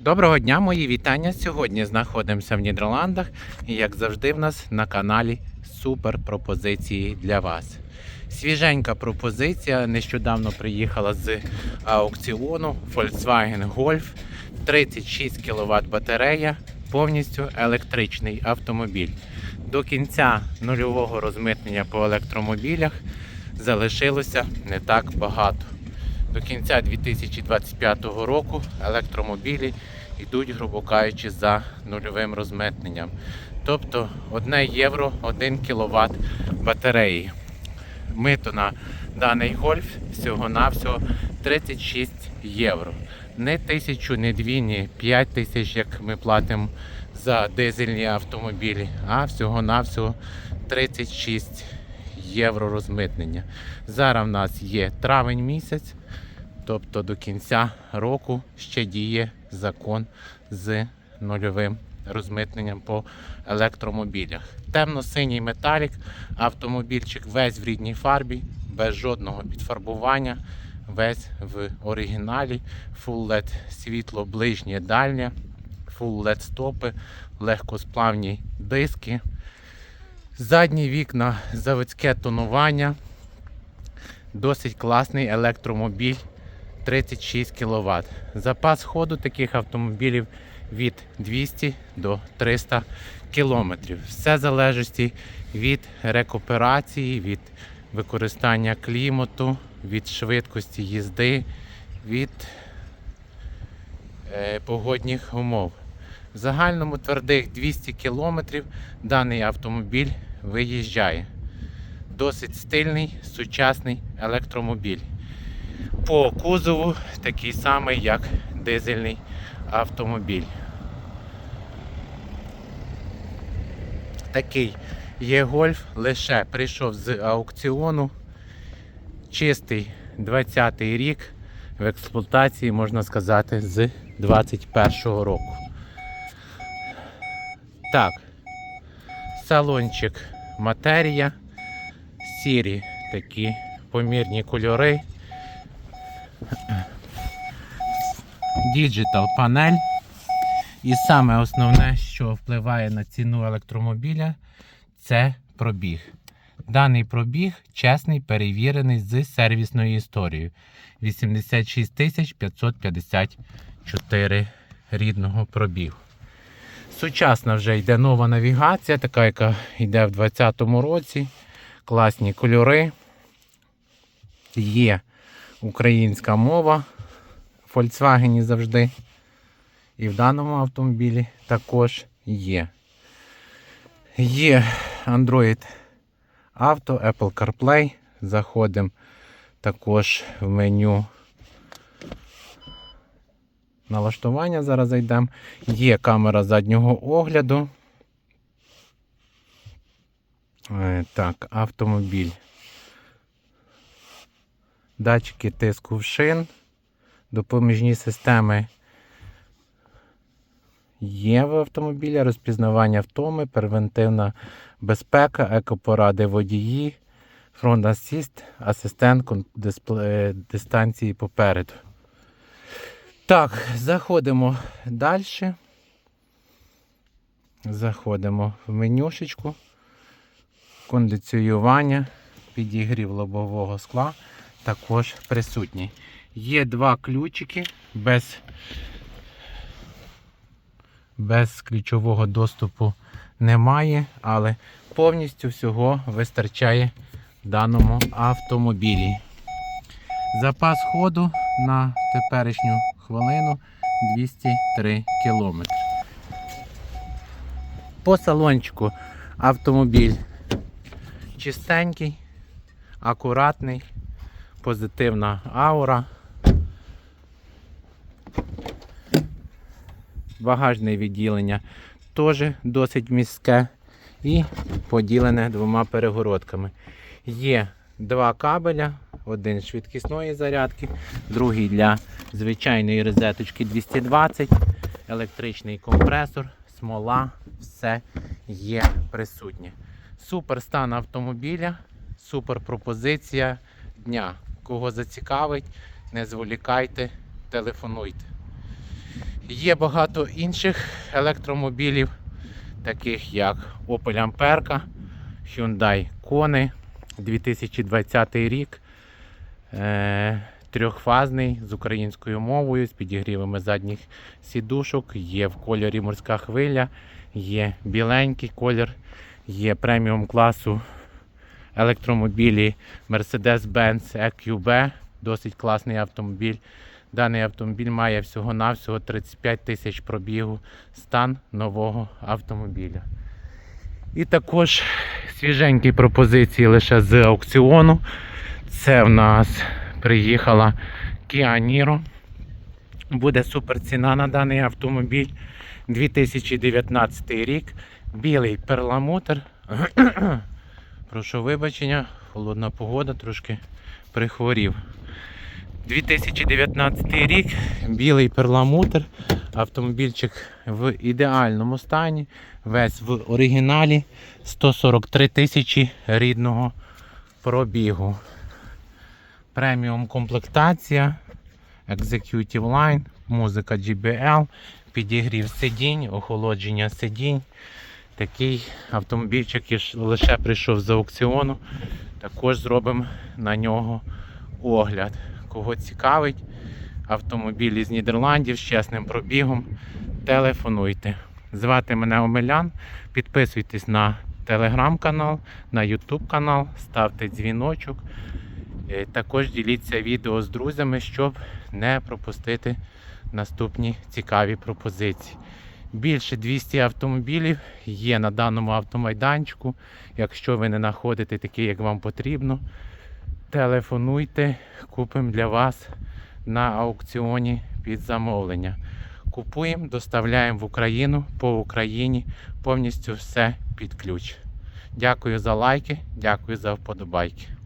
Доброго дня, мої вітання. Сьогодні знаходимося в Нідерландах і, як завжди, в нас на каналі супер пропозиції для вас. Свіженька пропозиція. Нещодавно приїхала з аукціону Volkswagen Golf 36 кВт батарея, повністю електричний автомобіль. До кінця нульового розмитнення по електромобілях залишилося не так багато. До кінця 2025 року електромобілі йдуть, грубо кажучи, за нульовим розмитненням. Тобто 1 євро 1 кВт батареї. Мито на даний гольф всього-навсього 36 євро. Не тисячу, не дві, ні 5 тисяч, як ми платимо за дизельні автомобілі, а всього-навсього 36 євро розмитнення. Зараз в нас є травень місяць. Тобто до кінця року ще діє закон з нульовим розмитненням по електромобілях. Темно-синій металік, автомобільчик весь в рідній фарбі, без жодного підфарбування, весь в оригіналі, Full LED світло ближнє дальнє, Full LED стопи, легкосплавні диски. Задні вікна, заводське тонування. Досить класний електромобіль 36 кВт. Запас ходу таких автомобілів від 200 до 300 км. Все залежить від рекуперації, від використання клімату, від швидкості їзди, від е, погодних умов. В загальному твердих 200 км даний автомобіль виїжджає. Досить стильний сучасний електромобіль. По кузову такий самий, як дизельний автомобіль. Такий є гольф, лише прийшов з аукціону. Чистий 20-й рік в експлуатації, можна сказати, з 21-го року. Так, салончик матерія, сірі такі помірні кольори. Діджитал панель. І саме основне, що впливає на ціну електромобіля, це пробіг. Даний пробіг чесний, перевірений з сервісною історією. 86 554 рідного пробігу. Сучасна вже йде нова навігація, така, яка йде в 2020 році. Класні кольори. Є українська мова в Volkswagen завжди. І в даному автомобілі також є. Є Android Auto, Apple CarPlay. Заходимо також в меню налаштування. Зараз зайдемо. Є камера заднього огляду. Е, Так, автомобіль. Датчики тиску в шин, допоміжні системи є в автомобілі, розпізнавання втоми, превентивна безпека, екопоради водії, фронт асіст, асистент кон- дистанції попереду. Так, заходимо далі. Заходимо в менюшечку. Кондиціювання, підігрів лобового скла також присутній. Є два ключики без, без ключового доступу немає, але повністю всього вистачає в даному автомобілі. Запас ходу на теперішню хвилину 203 км. По салончику автомобіль чистенький, акуратний, позитивна аура. Багажне відділення теж досить міське і поділене двома перегородками. Є два кабеля, один швидкісної зарядки, другий для звичайної розеточки 220, електричний компресор, смола, все є присутнє. Супер стан автомобіля, супер пропозиція дня. Кого зацікавить, не зволікайте, телефонуйте. Є багато інших електромобілів, таких як Opel Amperka, Hyundai Kona, 2020 рік. Трьохфазний з українською мовою, з підігрівами задніх сідушок, є в кольорі морська хвиля, є біленький колір, є преміум класу електромобілі Mercedes-Benz EQB, досить класний автомобіль. Даний автомобіль має всього-навсього 35 тисяч пробігу, стан нового автомобіля. І також свіженькі пропозиції лише з аукціону. Це в нас приїхала Kia Niro. Буде супер ціна на даний автомобіль. 2019 рік. Білий перламутр. Прошу вибачення, холодна погода, трошки прихворів. 2019 рік, білий перламутр, автомобільчик в ідеальному стані, весь в оригіналі, 143 тисячі рідного пробігу. Преміум комплектація, Executive Line, музика GBL, підігрів сидінь, охолодження сидінь. Такий автомобільчик лише прийшов з аукціону. Також зробимо на нього огляд. Кого цікавить, автомобілі з Нідерландів з чесним пробігом, телефонуйте. Звати мене Омелян. Підписуйтесь на телеграм-канал, на ютуб канал, ставте дзвіночок. Е, Також діліться відео з друзями, щоб не пропустити наступні цікаві пропозиції. Більше 200 автомобілів є на даному автомайданчику. Якщо ви не знаходите такий, як вам потрібно, телефонуйте, купимо для вас на аукціоні під замовлення. Купуємо, доставляємо в Україну по Україні повністю все під ключ. Дякую за лайки, дякую за вподобайки.